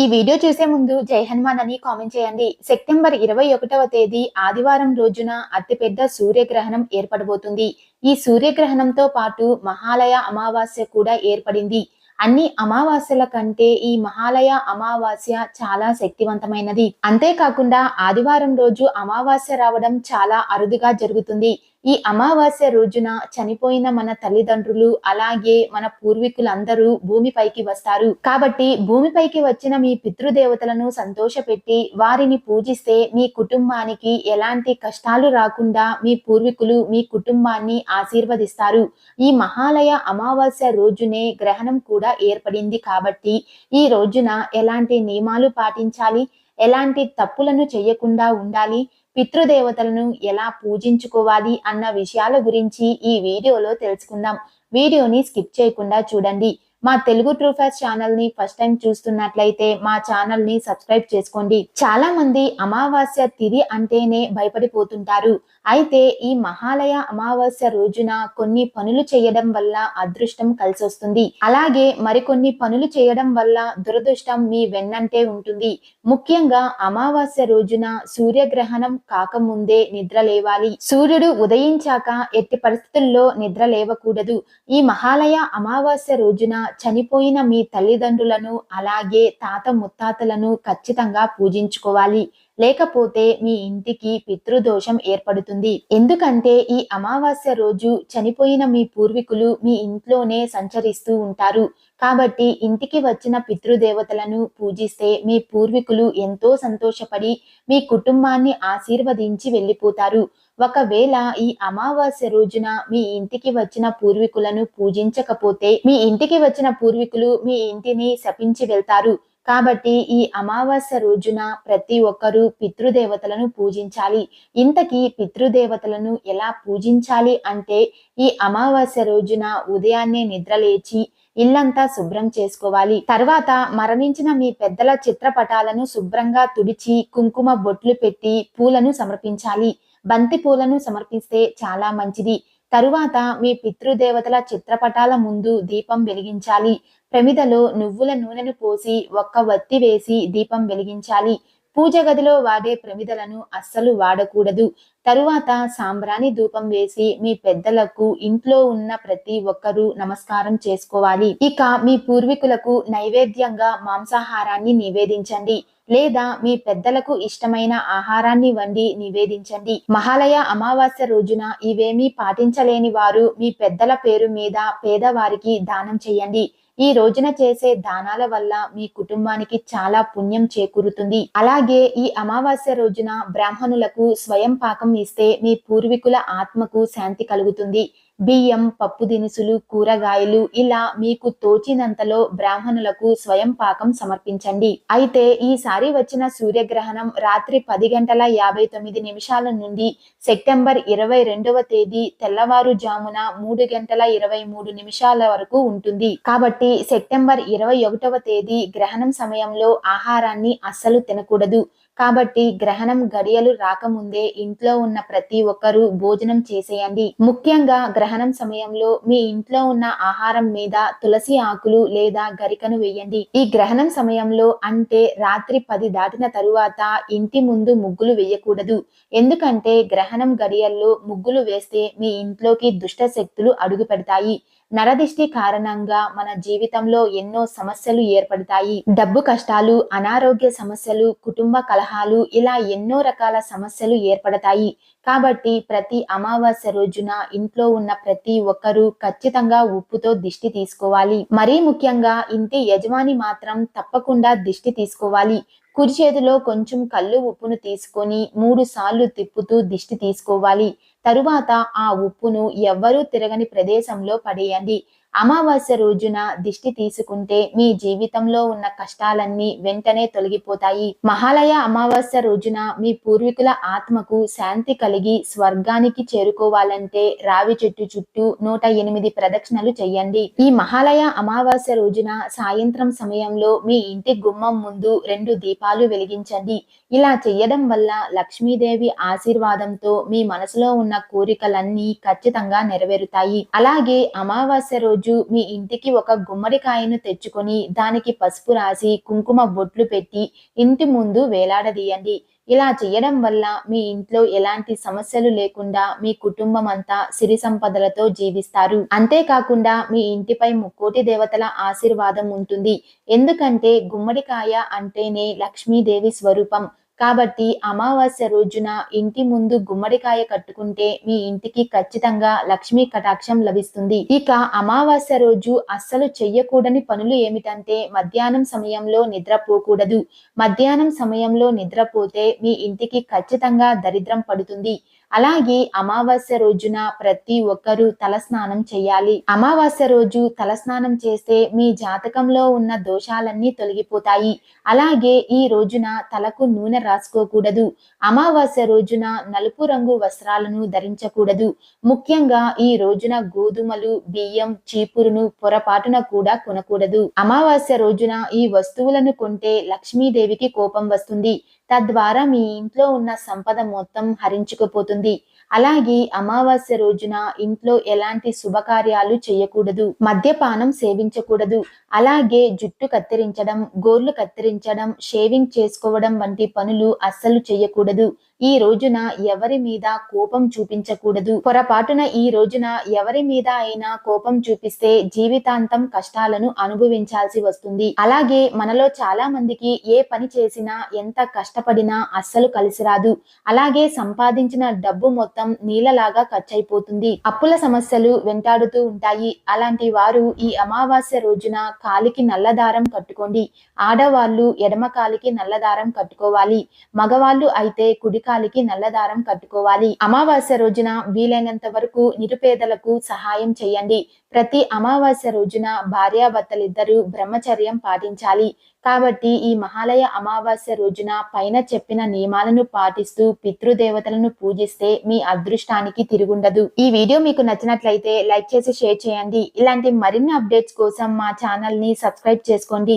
ఈ వీడియో చూసే ముందు జై హనుమాన్ అని కామెంట్ చేయండి. సెప్టెంబర్ ఇరవై ఒకటవ తేదీ ఆదివారం రోజున అతిపెద్ద సూర్యగ్రహణం ఏర్పడబోతుంది. ఈ సూర్యగ్రహణంతో పాటు మహాలయ అమావాస్య కూడా ఏర్పడింది. అన్ని అమావాస్యల కంటే ఈ మహాలయ అమావాస్య చాలా శక్తివంతమైనది. అంతేకాకుండా ఆదివారం రోజు అమావాస్య రావడం చాలా అరుదుగా జరుగుతుంది. ఈ అమావాస్య రోజున చనిపోయిన మన తల్లిదండ్రులు అలాగే మన పూర్వీకులందరూ భూమిపైకి వస్తారు. కాబట్టి భూమిపైకి వచ్చిన మీ పితృదేవతలను సంతోషపెట్టి వారిని పూజిస్తే మీ కుటుంబానికి ఎలాంటి కష్టాలు రాకుండా మీ పూర్వీకులు మీ కుటుంబాన్ని ఆశీర్వదిస్తారు. ఈ మహాలయ అమావాస్య రోజునే గ్రహణం కూడా ఏర్పడింది కాబట్టి ఈ రోజున ఎలాంటి నియమాలు పాటించాలి? ఎలాంటి తప్పులను చేయకుండా ఉండాలి? పితృదేవతలను ఎలా పూజించుకోవాలి అన్న విషయాల గురించి ఈ వీడియోలో తెలుసుకుందాం. వీడియోని స్కిప్ చేయకుండా చూడండి. మా తెలుగు ట్రూఫాస్ ఛానల్ని ఫస్ట్ టైం చూస్తున్నట్లయితే మా ఛానల్ని సబ్స్క్రైబ్ చేసుకోండి. చాలా మంది అమావాస్య తిథి అంటేనే భయపడిపోతుంటారు. అయితే ఈ మహాలయ అమావాస్య రోజున కొన్ని పనులు చేయడం వల్ల అదృష్టం కలిసి వస్తుంది అలాగే మరికొన్ని పనులు చేయడం వల్ల దురదృష్టం మీ వెన్నంటే ఉంటుంది. ముఖ్యంగా అమావాస్య రోజున సూర్యగ్రహణం కాకముందే నిద్ర లేవాలి. సూర్యుడు ఉదయించాక ఎట్టి పరిస్థితుల్లో నిద్ర లేవకూడదు. ఈ మహాలయ అమావాస్య రోజున చనిపోయిన మీ తల్లిదండ్రులను అలాగే తాత ముత్తాతలను ఖచ్చితంగా పూజించుకోవాలి. లేకపోతే మీ ఇంటికి పితృదోషం ఏర్పడుతుంది. ఎందుకంటే ఈ అమావాస్య రోజు చనిపోయిన మీ పూర్వీకులు మీ ఇంట్లోనే సంచరిస్తూ ఉంటారు. కాబట్టి ఇంటికి వచ్చిన పితృదేవతలను పూజిస్తే మీ పూర్వీకులు ఎంతో సంతోషపడి మీ కుటుంబాన్ని ఆశీర్వదించి వెళ్ళిపోతారు. ఒకవేళ ఈ అమావాస్య రోజున మీ ఇంటికి వచ్చిన పూర్వీకులను పూజించకపోతే మీ ఇంటికి వచ్చిన పూర్వీకులు మీ ఇంటిని శపించి వెళ్తారు. కాబట్టి ఈ అమావాస్య రోజున ప్రతి ఒక్కరూ పితృదేవతలను పూజించాలి. ఇంతకీ పితృదేవతలను ఎలా పూజించాలి అంటే ఈ అమావాస్య రోజున ఉదయాన్నే నిద్రలేచి ఇల్లంతా శుభ్రం చేసుకోవాలి. తర్వాత మరణించిన మీ పెద్దల చిత్రపటాలను శుభ్రంగా తుడిచి కుంకుమ బొట్లు పెట్టి పూలను సమర్పించాలి. బంతి పూలను సమర్పిస్తే చాలా మంచిది. తరువాత మీ పితృదేవతల చిత్రపటాల ముందు దీపం వెలిగించాలి. ప్రమిదలో నువ్వుల నూనెను పోసి ఒక్క వత్తి వేసి దీపం వెలిగించాలి. పూజ గదిలో వాడే ప్రమిదలను అస్సలు వాడకూడదు. తరువాత సాంబ్రాణి ధూపం వేసి మీ పెద్దలకు ఇంట్లో ఉన్న ప్రతి ఒక్కరూ నమస్కారం చేసుకోవాలి. ఇక మీ పూర్వీకులకు నైవేద్యంగా మాంసాహారాన్ని నివేదించండి. లేదా మీ పెద్దలకు ఇష్టమైన ఆహారాన్ని వండి నివేదించండి. మహాలయ అమావాస్య రోజున ఇవేమీ పాటించలేని వారు మీ పెద్దల పేరు మీద పేదవారికి దానం చేయండి. ఈ రోజున చేసే దానాల వల్ల మీ కుటుంబానికి చాలా పుణ్యం చేకూరుతుంది. అలాగే ఈ అమావాస్య రోజున బ్రాహ్మణులకు స్వయం పాకం ఇస్తే మీ పూర్వీకుల ఆత్మకు శాంతి కలుగుతుంది. బియ్యం పప్పు దినుసులు కూరగాయలు ఇలా మీకు తోచినంతలో బ్రాహ్మణులకు స్వయం పాకం సమర్పించండి. అయితే ఈసారి వచ్చిన సూర్యగ్రహణం రాత్రి పది గంటల యాభై తొమ్మిది నిమిషాల నుండి సెప్టెంబర్ ఇరవై రెండవ తేదీ తెల్లవారుజామున మూడు గంటల ఇరవై మూడు నిమిషాల వరకు ఉంటుంది. కాబట్టి సెప్టెంబర్ ఇరవై ఒకటవ తేదీ గ్రహణం సమయంలో ఆహారాన్ని అస్సలు తినకూడదు. కాబట్టి గ్రహణం గడియలు రాకముందే ఇంట్లో ఉన్న ప్రతి ఒక్కరూ భోజనం చేసేయండి. ముఖ్యంగా గ్రహణం సమయంలో మీ ఇంట్లో ఉన్న ఆహారం మీద తులసి ఆకులు లేదా గరికను వేయండి. ఈ గ్రహణం సమయంలో అంటే రాత్రి పది దాటిన తరువాత ఇంటి ముందు ముగ్గులు వేయకూడదు. ఎందుకంటే గ్రహణం గడియల్లో ముగ్గులు వేస్తే మీ ఇంట్లోకి దుష్ట శక్తులు అడుగు పెడతాయి నరదిష్టి కారణంగా మన జీవితంలో ఎన్నో సమస్యలు ఏర్పడతాయి. డబ్బు కష్టాలు అనారోగ్య సమస్యలు కుటుంబ కలహాలు ఇలా ఎన్నో రకాల సమస్యలు ఏర్పడతాయి. కాబట్టి ప్రతి అమావాస్య రోజున ఇంట్లో ఉన్న ప్రతి ఒక్కరూ ఖచ్చితంగా ఉప్పుతో దిష్టి తీసుకోవాలి. మరీ ముఖ్యంగా ఇంటి యజమాని మాత్రం తప్పకుండా దిష్టి తీసుకోవాలి. కుడి చేతిలో కొంచెం కళ్ళు ఉప్పును తీసుకొని మూడు సార్లు తిప్పుతూ దిష్టి తీసుకోవాలి. తరువాత ఆ ఉప్పును ఎవ్వరూ తిరగని ప్రదేశంలో పడేయండి. అమావాస్య రోజున దిష్టి తీసుకుంటే మీ జీవితంలో ఉన్న కష్టాలన్నీ వెంటనే తొలగిపోతాయి. మహాలయ అమావాస్య రోజున మీ పూర్వీకుల ఆత్మకు శాంతి కలిగి స్వర్గానికి చేరుకోవాలంటే రావి చెట్టు చుట్టూ నూట ఎనిమిది ప్రదక్షిణలు చెయ్యండి ఈ మహాలయ అమావాస్య రోజున సాయంత్రం సమయంలో మీ ఇంటి గుమ్మం ముందు రెండు దీపాలు వెలిగించండి. ఇలా చెయ్యడం వల్ల లక్ష్మీదేవి ఆశీర్వాదంతో మీ మనసులో ఉన్న కోరికలన్నీ ఖచ్చితంగా నెరవేరుతాయి. అలాగే అమావాస్య రోజు రోజు మీ ఇంటికి ఒక గుమ్మడికాయను తెచ్చుకొని దానికి పసుపు రాసి కుంకుమ బొట్లు పెట్టి ఇంటి ముందు వేలాడదీయండి. ఇలా చేయడం వల్ల మీ ఇంట్లో ఎలాంటి సమస్యలు లేకుండా మీ కుటుంబం అంతా సిరి సంపదలతో జీవిస్తారు. అంతేకాకుండా మీ ఇంటిపై ముక్కోటి దేవతల ఆశీర్వాదం ఉంటుంది. ఎందుకంటే గుమ్మడికాయ అంటేనే లక్ష్మీదేవి స్వరూపం. కాబట్టి అమావాస్య రోజున ఇంటి ముందు గుమ్మడికాయ కట్టుకుంటే మీ ఇంటికి ఖచ్చితంగా లక్ష్మీ కటాక్షం లభిస్తుంది. ఇక అమావాస్య రోజు అస్సలు చెయ్యకూడని పనులు ఏమిటంటే మధ్యాహ్నం సమయంలో నిద్రపోకూడదు. మధ్యాహ్నం సమయంలో నిద్రపోతే మీ ఇంటికి ఖచ్చితంగా దరిద్రం పడుతుంది. అలాగే అమావాస్య రోజున ప్రతి ఒక్కరూ తలస్నానం చేయాలి. అమావాస్య రోజు తలస్నానం చేస్తే మీ జాతకంలో ఉన్న దోషాలన్నీ తొలగిపోతాయి. అలాగే ఈ రోజున తలకు నూనె రాసుకోకూడదు. అమావాస్య రోజున నలుపు రంగు వస్త్రాలను ధరించకూడదు. ముఖ్యంగా ఈ రోజున గోధుమలు బియ్యం చీపురును పొరపాటున కూడా కొనకూడదు. అమావాస్య రోజున ఈ వస్తువులను కొంటే లక్ష్మీదేవికి కోపం వస్తుంది. తద్వారా మీ ఇంట్లో ఉన్న సంపద మొత్తం హరించుకుపోతుంది. అలాగే అమావాస్య రోజున ఇంట్లో ఎలాంటి శుభకార్యాలు చేయకూడదు. మద్యపానం సేవించకూడదు. అలాగే జుట్టు కత్తిరించడం గోర్లు కత్తిరించడం షేవింగ్ చేసుకోవడం వంటి పనులు అస్సలు చేయకూడదు. ఈ రోజున ఎవరి మీద కోపం చూపించకూడదు. పొరపాటున ఈ రోజున ఎవరి మీద అయినా కోపం చూపిస్తే జీవితాంతం కష్టాలను అనుభవించాల్సి వస్తుంది. అలాగే మనలో చాలా మందికి ఏ పని చేసినా ఎంత కష్టపడినా అస్సలు కలిసి రాదు. అలాగే సంపాదించిన డబ్బు మొత్తం నీళ్ళలాగా ఖర్చయిపోతుంది. అప్పుల సమస్యలు వెంటాడుతూ ఉంటాయి. అలాంటి వారు ఈ అమావాస్య రోజున కాలికి నల్లదారం కట్టుకోండి. ఆడవాళ్ళు ఎడమ కాలికి నల్లదారం కట్టుకోవాలి. మగవాళ్ళు అయితే కుడి కాలికి నల్లదారం కట్టుకోవాలి. అమావాస్య రోజున వీలైనంత వరకు నిరుపేదలకు సహాయం చేయండి. ప్రతి అమావాస్య రోజున భార్యాభర్తలిద్దరూ బ్రహ్మచర్యం పాటించాలి. కాబట్టి ఈ మహాలయ అమావాస్య రోజున పైన చెప్పిన నియమాలను పాటిస్తూ పితృదేవతలను పూజిస్తే మీ అదృష్టానికి తిరుగుండదు. ఈ వీడియో మీకు నచ్చినట్లయితే లైక్ చేసి షేర్ చేయండి. ఇలాంటి మరిన్ని అప్డేట్స్ కోసం మా ఛానల్ని సబ్స్క్రైబ్ చేసుకోండి.